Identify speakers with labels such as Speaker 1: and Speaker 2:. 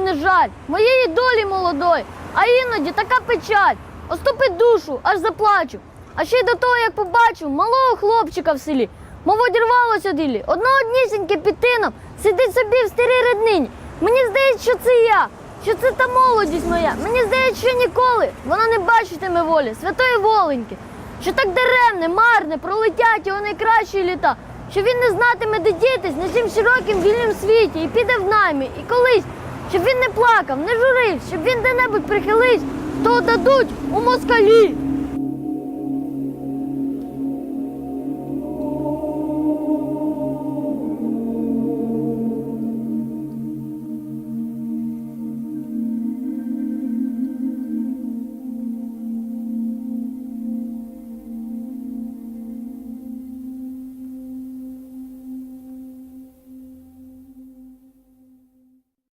Speaker 1: не жаль, моєї долі молодої, а іноді така печаль. Оступить душу, аж заплачу. А ще й до того, як побачу малого хлопчика в селі, мов одірвалося ділі. Одна однісіньке під тином сидить собі в старій роднині. Мені здається, що це я, що це та молодість моя. Мені здається, що ніколи вона не бачитиме волі, святої воленьки. Що так даремне, марне, пролетять його найкращі літа, що він не знатиме, де дітись на цім широкім вільнім світі і піде в наймі, і колись, щоб він не плакав, не журив, щоб він де-небудь прихилився, то дадуть у москалі.